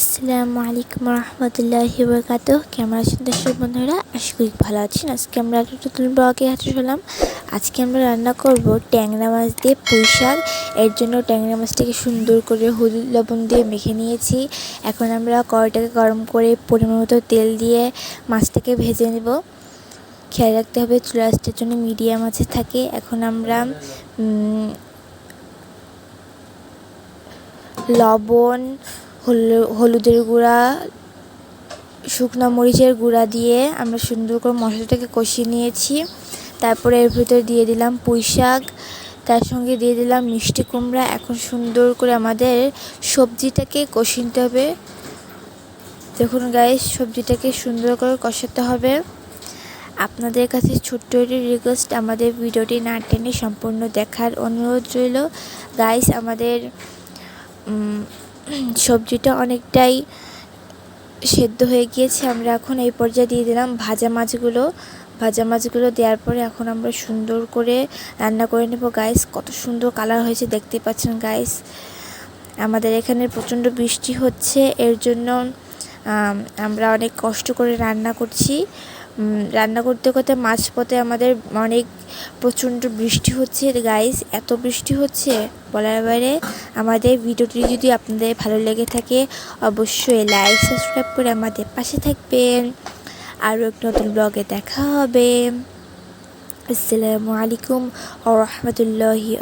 আসসালামু আলাইকুম রহমতুল্লাহি বরকাত কেমন আছেন দর্শক বন্ধুরা? আশা করি ভালো আছেন। আজকে আমরা একটা নতুন ব্লগে হাতে হলাম। আজকে আমরা রান্না করব ট্যাংরা মাছ দিয়ে পুঁই শাক। এর জন্য ট্যাংরা মাছটাকে সুন্দর করে হলুদ লবণ দিয়ে মেখে নিয়েছি। এখন আমরা কড়াইটাকে গরম করে পরিমাণ মতো তেল দিয়ে মাছটাকে ভেজে নেব। খেয়াল রাখতে হবে চুলাসটার জন্য মিডিয়াম আছে থাকে। এখন আমরা লবণ হলুদের গুঁড়া, শুকনো মরিচের গুঁড়া দিয়ে আমরা সুন্দর করে মশলাটাকে কষিয়ে নিয়েছি। তারপরে এর ভিতরে দিয়ে দিলাম পুঁই শাক, তার সঙ্গে দিয়ে দিলাম মিষ্টি কুমড়া। এখন সুন্দর করে আমাদের সবজিটাকে কষিয়ে নিতে হবে। দেখুন গায়ে সবজিটাকে সুন্দর করে কষাতে হবে। আপনাদের কাছে ছোট্ট একটি রিকোয়েস্ট আমাদের ভিডিওটি না টেনে সম্পূর্ণ দেখার অনুরোধ রইল। গাইস আমাদের সবজিটা অনেকটাই সেদ্ধ হয়ে গিয়েছে। আমরা এখন এই পর্যায়ে দিয়ে দিলাম ভাজা মাছগুলো। ভাজা মাছগুলো দেওয়ার পরে এখন আমরা সুন্দর করে রান্না করে নেব। গাইস কত সুন্দর কালার হয়েছে দেখতে পাচ্ছেন গাইস আমাদের এখানে প্রচণ্ড বৃষ্টি হচ্ছে, এর জন্য আমরা অনেক কষ্ট করে রান্না করছি। রান্না করতে করতে মাঝপথে আমাদের অনেক প্রচণ্ড বৃষ্টি হচ্ছে গাইস এত বৃষ্টি হচ্ছে, বলার বাইরে আমাদের ভিডিওটি যদি আপনাদের ভালো লেগে থাকে, অবশ্যই লাইক সাবস্ক্রাইব করে আমাদের পাশে থাকবেন। আরও এক নতুন ব্লগে দেখা হবে। আসসালামু আলাইকুম ও রহমতুল্লাহি